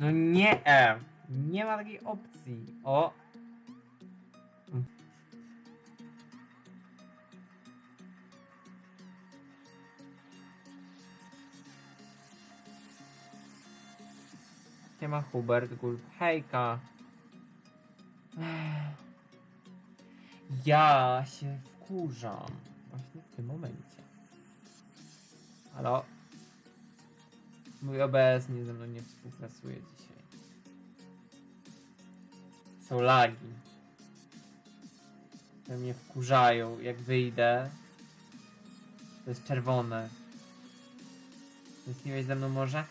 No nie, nie ma takiej opcji. O. Siema Hubert, Gulb. Hejka. Ja się wkurzam. Właśnie w tym momencie. Halo? Mój OBS nie ze mną nie współpracuje dzisiaj. Są lagi. Które mnie wkurzają. Jak wyjdę, to jest czerwone. Tęskniłeś ze mną może?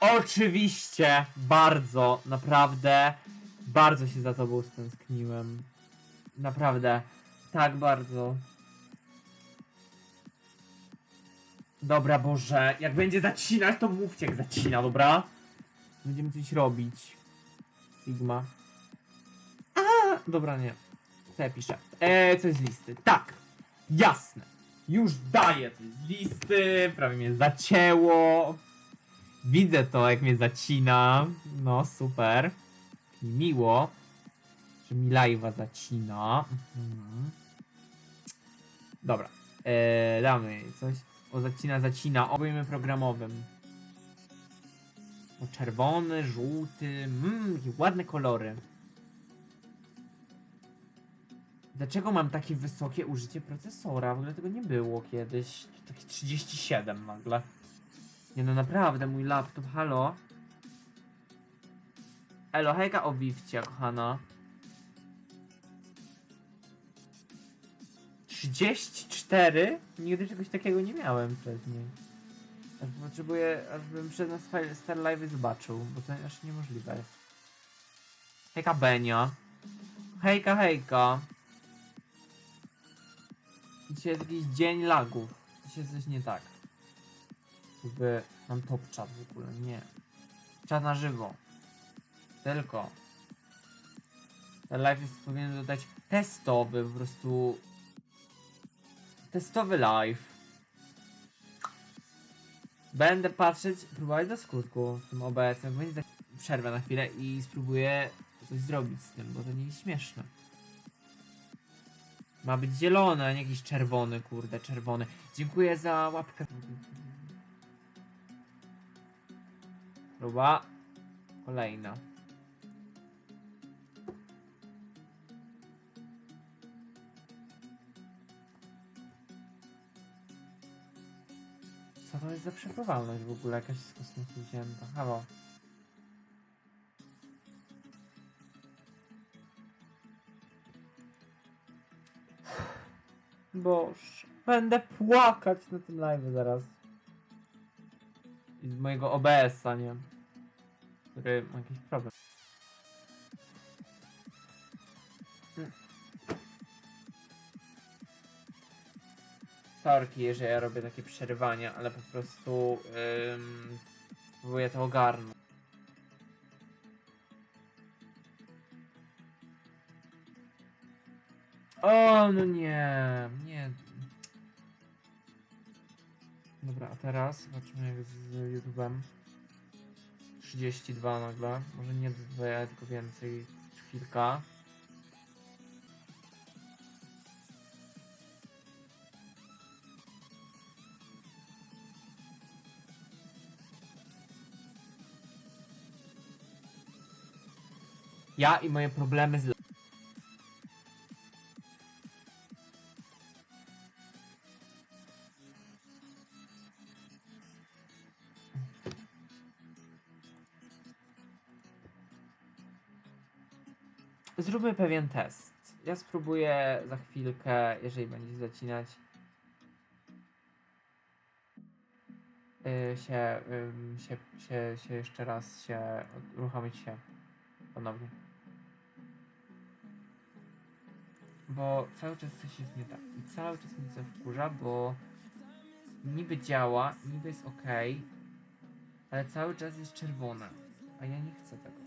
Oczywiście! Bardzo, naprawdę, bardzo się za tobą stęskniłem. Naprawdę, tak bardzo. Dobra, Boże, jak będzie zacinać, to mówcie jak zacina, dobra? Będziemy coś robić. Sigma. A, dobra, nie. Co ja piszę? Eee, coś z listy. Tak, jasne. Już daję coś z listy, prawie mnie zacięło. Widzę to, jak mnie zacina. No, super. Miło, że mi live'a zacina. Mhm. Dobra. Eee, damy coś. O, zacina, zacina. Obejmem programowym. O, czerwony, żółty. Mmm, jakie ładne kolory. Dlaczego mam takie wysokie użycie procesora? W ogóle tego nie było kiedyś. Takie 37 nagle. Nie no naprawdę, mój laptop, halo? Elo, hejka o kochana. 34? Nigdy czegoś takiego nie miałem wcześniej. Aż potrzebuję, aż bym przed nas Star- Live zobaczył, bo to aż niemożliwe jest. Hejka Benio. Hejka, hejka. Dzisiaj jest jakiś dzień lagów. Dzisiaj jest coś nie tak. Jakby mam top chat w ogóle, nie. Czat na żywo. Tylko. Ten live jest powinien dodać testowy, po prostu. Testowy live. Będę patrzeć, próbować do skutku tym OBS-em. Będzie tak przerwę na chwilę i spróbuję coś zrobić z tym, bo to nie jest śmieszne. Ma być zielony, a nie jakiś czerwony, kurde, czerwony. Dziękuję za łapkę. Próba. Kolejna. Co to jest za przepływalność w ogóle? Jakaś z kosmosu wzięta. Halo. Boż. Będę płakać na tym live zaraz. I z mojego OBS-a, nie? Który ma jakiś problem. Sorki, że ja robię takie przerywania, ale po prostu ym, próbuję to ogarnąć. O, no nie, nie. Dobra, a teraz zobaczymy jak z YouTube'em. 32 nagle, może nie dwie, tylko więcej, chwilka. Ja i moje problemy z Zróbmy pewien test. Ja spróbuję za chwilkę, jeżeli będzie zacinać, yy, się, ym, się, się, się jeszcze raz się uruchomić się ponownie. Bo cały czas coś jest nie tak. I cały czas mnie to wkurza, bo niby działa, niby jest ok, ale cały czas jest czerwone. A ja nie chcę tego.